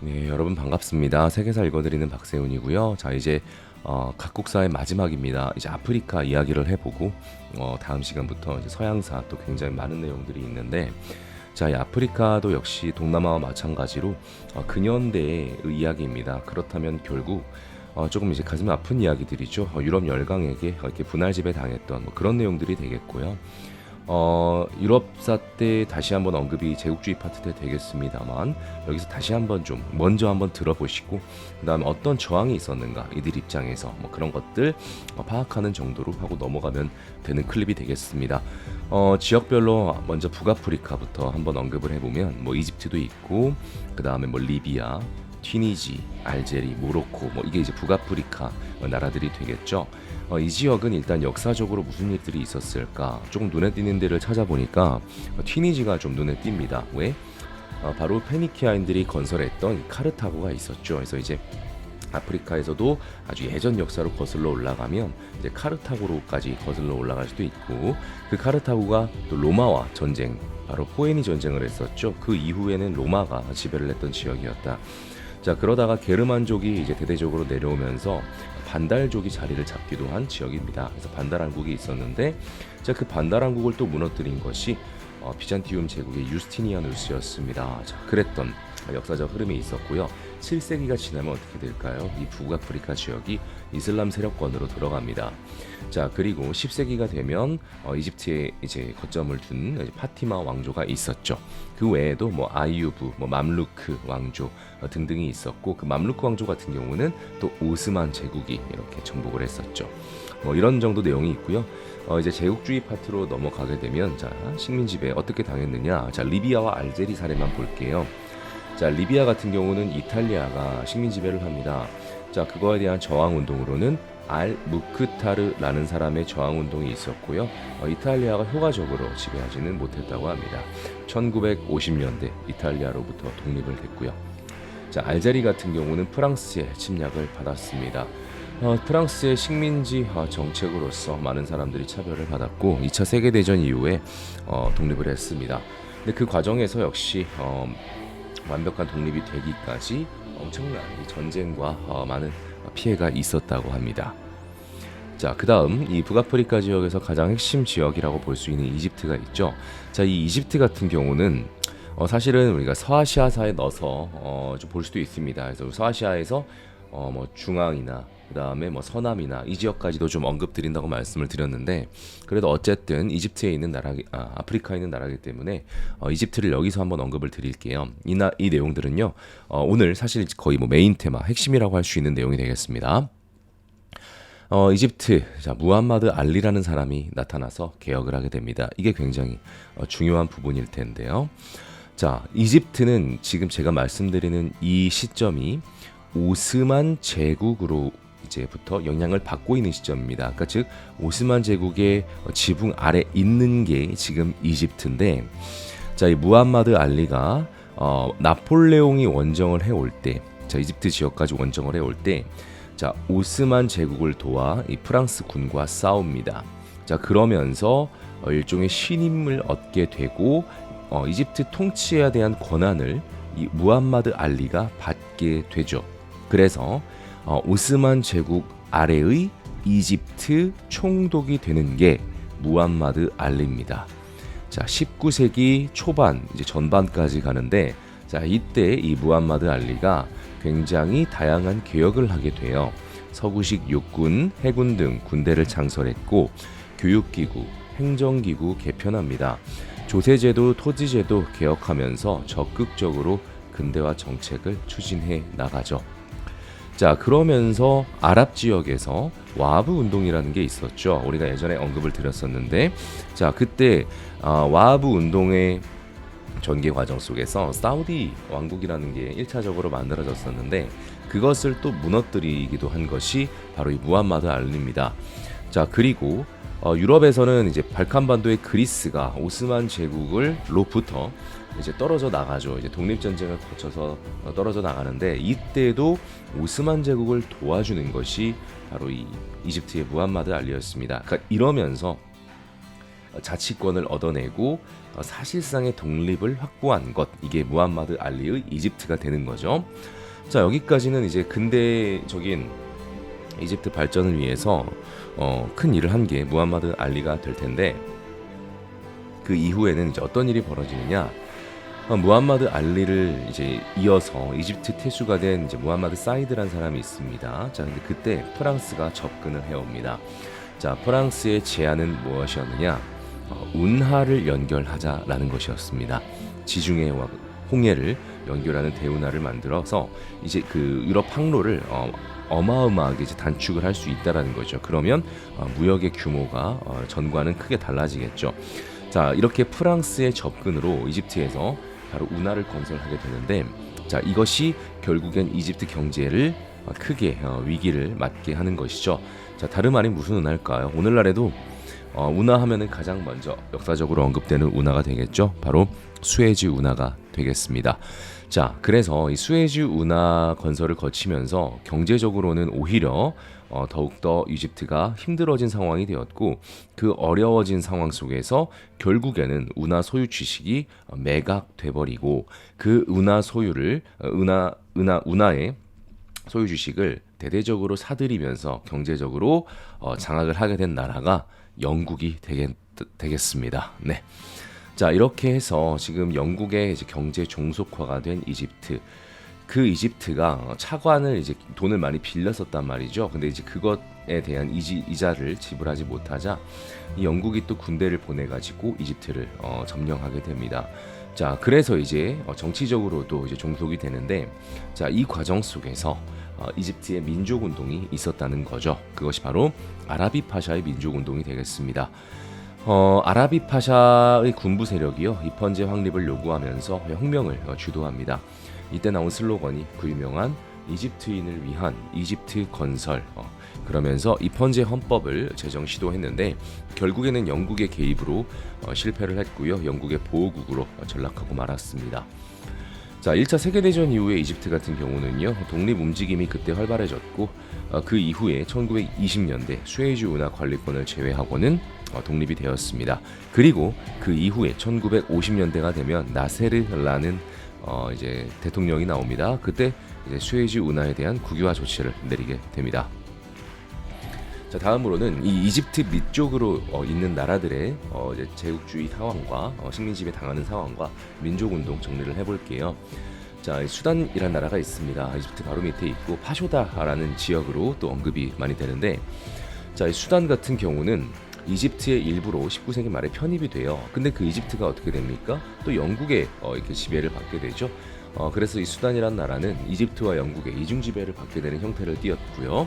네, 여러분 반갑습니다. 세계사 읽어드리는 박세훈이고요. 자, 이제 어, 각국사의 마지막입니다. 이제 아프리카 이야기를 해보고 어, 다음 시간부터 이제 서양사 또 굉장히 많은 내용들이 있는데 자, 이 아프리카도 역시 동남아와 마찬가지로 어, 근현대의 이야기입니다. 그렇다면 결국 어, 조금 이제 가슴 아픈 이야기들이죠. 어, 유럽 열강에게 이렇게 분할 지배 당했던 뭐 그런 내용들이 되겠고요. 어, 유럽사 때 다시 한번 언급이 제국주의 파트 때 되겠습니다만 여기서 다시 한번 좀 먼저 한번 들어보시고 그다음에 어떤 저항이 있었는가 이들 입장에서 뭐 그런 것들 어, 파악하는 정도로 하고 넘어가면 되는 클립이 되겠습니다. 어, 지역별로 먼저 북아프리카부터 한번 언급을 해보면 뭐 이집트도 있고 그 다음에 뭐 리비아 튀니지, 알제리, 모로코 뭐 이게 이제 북아프리카 나라들이 되겠죠. 어, 이 지역은 일단 역사적으로 무슨 일들이 있었을까 조금 눈에 띄는 데를 찾아보니까 어, 튀니지가 좀 눈에 띕니다. 왜? 어, 바로 페니키아인들이 건설했던 이 카르타고가 있었죠. 그래서 이제 아프리카에서도 아주 예전 역사로 거슬러 올라가면 이제 카르타고로까지 거슬러 올라갈 수도 있고 그 카르타고가 또 로마와 전쟁 바로 포에니 전쟁을 했었죠. 그 이후에는 로마가 지배를 했던 지역이었다. 자 그러다가 게르만족이 이제 대대적으로 내려오면서 반달족이 자리를 잡기도 한 지역입니다. 그래서 반달왕국이 있었는데 자 그 반달왕국을 또 무너뜨린 것이 어, 비잔티움 제국의 유스티니아누스였습니다. 자 그랬던 역사적 흐름이 있었고요. 7세기가 지나면 어떻게 될까요? 이 북아프리카 지역이 이슬람 세력권으로 들어갑니다. 자 그리고 10세기가 되면 어, 이집트에 이제 거점을 둔 파티마 왕조가 있었죠. 그 외에도 뭐 아이유브, 뭐 맘루크 왕조 어, 등등이 있었고 그 맘루크 왕조 같은 경우는 또 오스만 제국이 이렇게 정복을 했었죠. 뭐 이런 정도 내용이 있고요. 어, 이제 제국주의 파트로 넘어가게 되면 자 식민 지배 어떻게 당했느냐? 자 리비아와 알제리 사례만 볼게요. 자 리비아 같은 경우는 이탈리아가 식민 지배를 합니다. 자 그거에 대한 저항 운동으로는 알 무크타르라는 사람의 저항 운동이 있었고요. 어, 이탈리아가 효과적으로 지배하지는 못했다고 합니다. 1950년대 이탈리아로부터 독립을 했고요. 자 알제리 같은 경우는 프랑스의 침략을 받았습니다. 어, 프랑스의 식민지 어, 정책으로서 많은 사람들이 차별을 받았고 2차 세계 대전 이후에 어, 독립을 했습니다. 근데 그 과정에서 역시 어, 완벽한 독립이 되기까지 엄청난 이 전쟁과 어, 많은 피해가 있었다고 합니다. 자, 그 다음 이 북아프리카 지역에서 가장 핵심 지역이라고 볼 수 있는 이집트가 있죠. 자, 이 이집트 같은 경우는 어, 사실은 우리가 서아시아사에 넣어서 어, 좀 볼 수도 있습니다. 그래서 서아시아에서 어, 뭐 중앙이나 그다음에 뭐 서남이나 이 지역까지도 좀 언급 드린다고 말씀을 드렸는데 그래도 어쨌든 이집트에 있는 나라 아, 아프리카에 있는 나라기 때문에 어, 이집트를 여기서 한번 언급을 드릴게요. 이나 이 내용들은요. 어, 오늘 사실 거의 뭐 메인 테마 핵심이라고 할 수 있는 내용이 되겠습니다. 어, 이집트 자 무함마드 알리라는 사람이 나타나서 개혁을 하게 됩니다. 이게 굉장히 어, 중요한 부분일 텐데요. 자 이집트는 지금 제가 말씀드리는 이 시점이 오스만 제국으로 이제부터 영향을 받고 있는 시점입니다. 그러니까 즉 오스만 제국의 지붕 아래 있는 게 지금 이집트인데 자 이 무함마드 알리가 어, 나폴레옹이 원정을 해올 때, 자 이집트 지역까지 원정을 해올 때, 자 오스만 제국을 도와 이 프랑스 군과 싸웁니다. 자 그러면서 어, 일종의 신임을 얻게 되고 어, 이집트 통치에 대한 권한을 이 무함마드 알리가 받게 되죠. 그래서 어, 오스만 제국 아래의 이집트 총독이 되는 게 무함마드 알리입니다. 자, 19세기 초반 이제 전반까지 가는데 자, 이때 이 무함마드 알리가 굉장히 다양한 개혁을 하게 돼요. 서구식 육군, 해군 등 군대를 창설했고 교육기구, 행정기구 개편합니다. 조세제도, 토지제도 개혁하면서 적극적으로 근대화 정책을 추진해 나가죠. 자 그러면서 아랍 지역에서 와하브 운동이라는 게 있었죠. 우리가 예전에 언급을 드렸었는데 자 그때 아, 와하브 운동의 전개 과정 속에서 사우디 왕국이라는 게 1차적으로 만들어졌었는데 그것을 또 무너뜨리기도 한 것이 바로 이 무함마드 알리입니다. 자 그리고 어, 유럽에서는 이제 발칸반도의 그리스가 오스만 제국을 로부터 이제 떨어져 나가죠. 이제 독립 전쟁을 거쳐서 어, 떨어져 나가는데 이때도 오스만 제국을 도와주는 것이 바로 이 이집트의 무함마드 알리였습니다. 그러니까 이러면서 자치권을 얻어내고 어, 사실상의 독립을 확보한 것 이게 무함마드 알리의 이집트가 되는 거죠. 자 여기까지는 이제 근대적인 이집트 발전을 위해서 어, 큰 일을 한 게 무함마드 알리가 될 텐데 그 이후에는 이제 어떤 일이 벌어지느냐 어, 무함마드 알리를 이제 이어서 이집트 태수가 된 이제 무함마드 사이드란 사람이 있습니다. 자, 근데 그때 프랑스가 접근을 해옵니다. 자, 프랑스의 제안은 무엇이었느냐? 어, 운하를 연결하자라는 것이었습니다. 지중해와 홍해를 연결하는 대운하를 만들어서 이제 그 유럽 항로를 어, 어마어마하게 이제 단축을 할 수 있다라는 거죠. 그러면 어, 무역의 규모가 어, 전과는 크게 달라지겠죠. 자, 이렇게 프랑스의 접근으로 이집트에서 바로 운하를 건설하게 되는데 자, 이것이 결국엔 이집트 경제를 어, 크게 어, 위기를 맞게 하는 것이죠. 자, 다름 아닌 무슨 운하일까요? 오늘날에도 어, 운하 하면은 가장 먼저 역사적으로 언급되는 운하가 되겠죠. 바로 수에즈 운하가 되겠습니다. 자, 그래서 이 수에즈 운하 건설을 거치면서 경제적으로는 오히려 어, 더욱더 이집트가 힘들어진 상황이 되었고 그 어려워진 상황 속에서 결국에는 운하 소유 주식이 어, 매각돼 버리고 그 운하 소유를 어, 운하 운하 운하의 소유 주식을 대대적으로 사들이면서 경제적으로 어, 장악을 하게 된 나라가 영국이 되겠, 되겠습니다. 네. 자 이렇게 해서 지금 영국의 이제 경제 종속화가 된 이집트 그 이집트가 차관을 이제 돈을 많이 빌렸었단 말이죠. 근데 이제 그것에 대한 이지, 이자를 지불하지 못하자 이 영국이 또 군대를 보내가지고 이집트를 어, 점령하게 됩니다. 자 그래서 이제 어, 정치적으로도 이제 종속이 되는데 자 이 과정 속에서 어, 이집트의 민족 운동이 있었다는 거죠. 그것이 바로 아라비 파샤의 민족 운동이 되겠습니다. 어, 아라비 파샤의 군부 세력이요 입헌제 확립을 요구하면서 혁명을 어, 주도합니다. 이때 나온 슬로건이 그 유명한 이집트인을 위한 이집트 건설 어, 그러면서 입헌제 헌법을 제정 시도했는데 결국에는 영국의 개입으로 어, 실패를 했고요 영국의 보호국으로 어, 전락하고 말았습니다. 자, 1차 세계대전 이후에 이집트 같은 경우는요, 독립 움직임이 그때 활발해졌고, 어, 그 이후에 1920년대 수에즈 운하 관리권을 제외하고는 어, 독립이 되었습니다. 그리고 그 이후에 1950년대가 되면 나세르라는 어, 이제 대통령이 나옵니다. 그때 이제 수에즈 운하에 대한 국유화 조치를 내리게 됩니다. 자 다음으로는 이 이집트 밑쪽으로 어, 있는 나라들의 어, 이제 제국주의 상황과 어, 식민지배 당하는 상황과 민족운동 정리를 해볼게요. 자 수단이란 나라가 있습니다. 이집트 바로 밑에 있고 파쇼다라는 지역으로 또 언급이 많이 되는데 자 수단 같은 경우는 이집트의 일부로 19세기 말에 편입이 돼요. 근데 그 이집트가 어떻게 됩니까? 또 영국의 어, 이렇게 지배를 받게 되죠. 어, 그래서 이 수단이란 나라는 이집트와 영국의 이중 지배를 받게 되는 형태를 띠었고요.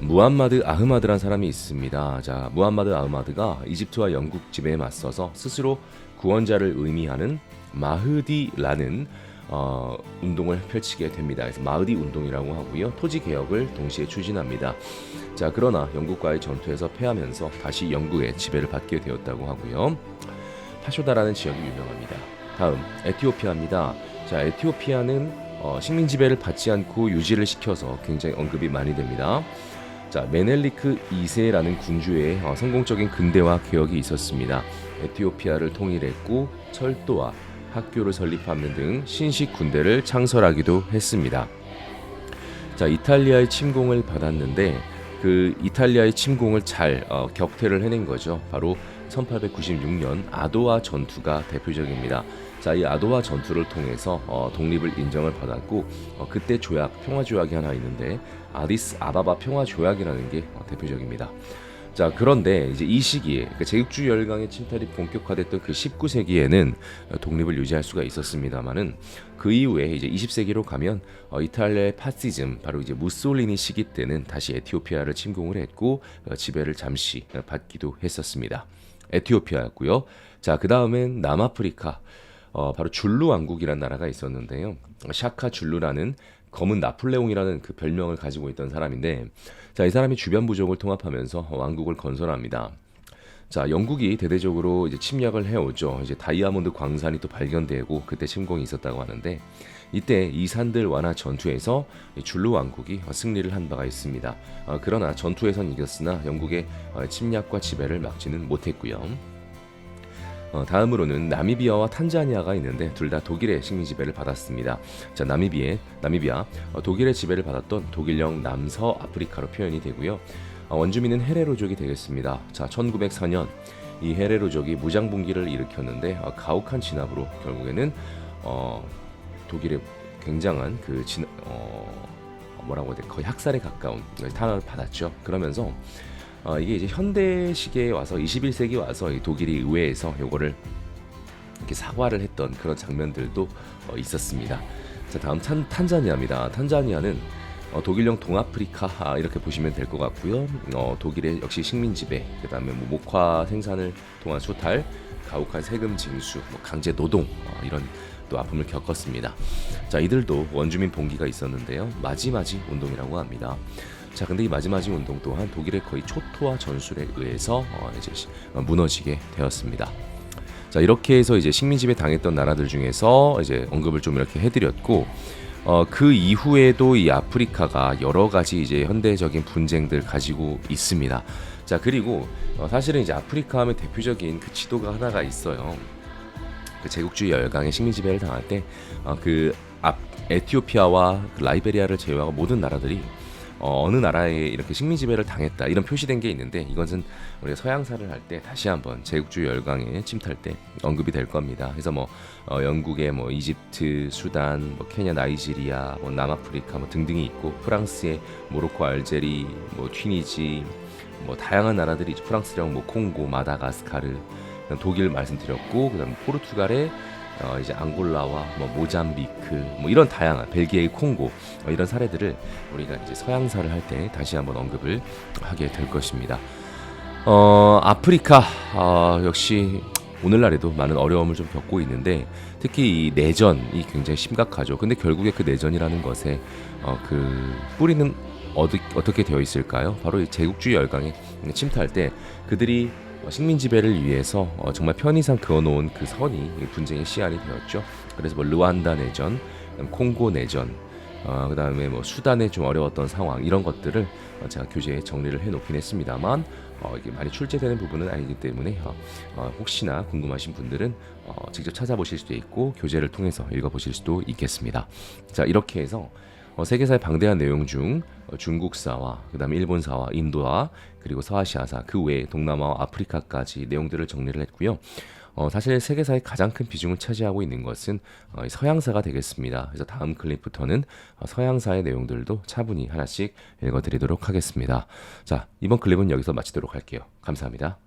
무함마드 아흐마드란 사람이 있습니다. 자, 무함마드 아흐마드가 이집트와 영국 지배에 맞서서 스스로 구원자를 의미하는 마흐디라는 어, 운동을 펼치게 됩니다. 그래서 마흐디 운동이라고 하고요. 토지 개혁을 동시에 추진합니다. 자, 그러나 영국과의 전투에서 패하면서 다시 영국의 지배를 받게 되었다고 하고요. 파쇼다라는 지역이 유명합니다. 다음 에티오피아입니다. 자, 에티오피아는 어, 식민 지배를 받지 않고 유지를 시켜서 굉장히 언급이 많이 됩니다. 자, 메넬리크 2세라는 군주의 어, 성공적인 근대화 개혁이 있었습니다. 에티오피아를 통일했고 철도와 학교를 설립하는 등 신식 군대를 창설하기도 했습니다. 자, 이탈리아의 침공을 받았는데 그 이탈리아의 침공을 잘 어, 격퇴를 해낸 거죠. 바로 1896년 아도아 전투가 대표적입니다. 자, 이 아도아 전투를 통해서 어, 독립을 인정을 받았고 어, 그때 조약, 평화 조약이 하나 있는데 아디스 아바바 평화 조약이라는 게 어, 대표적입니다. 자 그런데 이제 이 시기에 그 제국주의 열강의 침탈이 본격화됐던 그 19세기에는 독립을 유지할 수가 있었습니다만은 그 이후에 이제 20세기로 가면 어, 이탈리아의 파시즘 바로 이제 무솔리니 시기 때는 다시 에티오피아를 침공을 했고 어, 지배를 잠시 어, 받기도 했었습니다. 에티오피아였고요. 자 그 다음엔 남아프리카 어, 바로 줄루 왕국이라는 나라가 있었는데요. 샤카 줄루라는 검은 나폴레옹이라는 그 별명을 가지고 있던 사람인데 자, 이 사람이 주변 부족을 통합하면서 왕국을 건설합니다. 자, 영국이 대대적으로 이제 침략을 해오죠. 이제 다이아몬드 광산이 또 발견되고 그때 침공이 있었다고 하는데 이때 이 산들 완화 전투에서 줄루 왕국이 승리를 한 바가 있습니다. 어, 그러나 전투에선 이겼으나 영국의 어, 침략과 지배를 막지는 못했고요. 어, 다음으로는 나미비아와 탄자니아가 있는데 둘 다 독일의 식민 지배를 받았습니다. 자, 나미비에 나미비아 어, 독일의 지배를 받았던 독일령 남서 아프리카로 표현이 되고요. 어, 원주민은 헤레로족이 되겠습니다. 자, 1904년 이 헤레로족이 무장 분기를 일으켰는데 어, 가혹한 진압으로 결국에는 어, 독일의 굉장한 그 진, 어, 뭐라고 해야 돼 거의 학살에 가까운 탄압을 받았죠. 그러면서 어, 이게 이제 현대 시기에 와서 21세기 와서 이 독일이 의회에서 요거를 이렇게 사과를 했던 그런 장면들도 어, 있었습니다. 자 다음 탄, 탄자니아입니다. 탄자니아는 어, 독일령 동아프리카 아, 이렇게 보시면 될 것 같고요. 어, 독일의 역시 식민 지배, 그다음에 뭐 목화 생산을 통한 수탈, 가혹한 세금 징수, 뭐 강제 노동 어, 이런 또 아픔을 겪었습니다. 자 이들도 원주민 봉기가 있었는데요. 마지마지 운동이라고 합니다. 자 근데 이 마지마지 운동 또한 독일의 거의 초토화 전술에 의해서 어, 이제 시- 어, 무너지게 되었습니다. 자 이렇게 해서 이제 식민지배 당했던 나라들 중에서 이제 언급을 좀 이렇게 해드렸고 어, 그 이후에도 이 아프리카가 여러 가지 이제 현대적인 분쟁들 가지고 있습니다. 자 그리고 어, 사실은 이제 아프리카 하면 대표적인 그 지도가 하나가 있어요. 그 제국주의 열강의 식민 지배를 당할 때그 에티오피아와 그 라이베리아를 제외하고 모든 나라들이 어, 어느 나라에 이렇게 식민 지배를 당했다 이런 표시된 게 있는데 이것은 우리가 서양사를 할 때 다시 한번 제국주의 열강에 침탈 때 언급이 될 겁니다. 그래서 뭐 어, 영국의 뭐 이집트, 수단, 뭐 케냐, 나이지리아, 뭐 남아프리카 뭐 등등이 있고 프랑스의 모로코, 알제리, 뭐 튀니지, 뭐 다양한 나라들이. 프랑스령 뭐 콩고, 마다가스카르, 독일 말씀드렸고 그다음 포르투갈의 어, 이제 앙골라와 뭐 모잠비크 뭐 이런 다양한 벨기에의 콩고 어, 이런 사례들을 우리가 이제 서양사를 할 때 다시 한번 언급을 하게 될 것입니다. 어, 아프리카 어, 역시 오늘날에도 많은 어려움을 좀 겪고 있는데 특히 이 내전이 굉장히 심각하죠. 근데 결국에 그 내전이라는 것에 어, 그 뿌리는 어디, 어떻게 되어 있을까요? 바로 이 제국주의 열강에 침투할 때 그들이 어, 식민 지배를 위해서 어, 정말 편의상 그어놓은 그 선이 이 분쟁의 씨알이 되었죠. 그래서 뭐 르완다 내전, 콩고 내전, 어, 그 다음에 뭐 수단에 좀 어려웠던 상황 이런 것들을 어, 제가 교재에 정리를 해놓긴 했습니다만 어, 이게 많이 출제되는 부분은 아니기 때문에 어, 어, 혹시나 궁금하신 분들은 어, 직접 찾아보실 수도 있고 교재를 통해서 읽어보실 수도 있겠습니다. 자 이렇게 해서 어, 세계사의 방대한 내용 중 어, 중국사와 그다음에 일본사와 인도와 그리고 서아시아사 그 외에 동남아와 아프리카까지 내용들을 정리를 했고요. 어, 사실 세계사의 가장 큰 비중을 차지하고 있는 것은 어, 이 서양사가 되겠습니다. 그래서 다음 클립부터는 어, 서양사의 내용들도 차분히 하나씩 읽어드리도록 하겠습니다. 자 이번 클립은 여기서 마치도록 할게요. 감사합니다.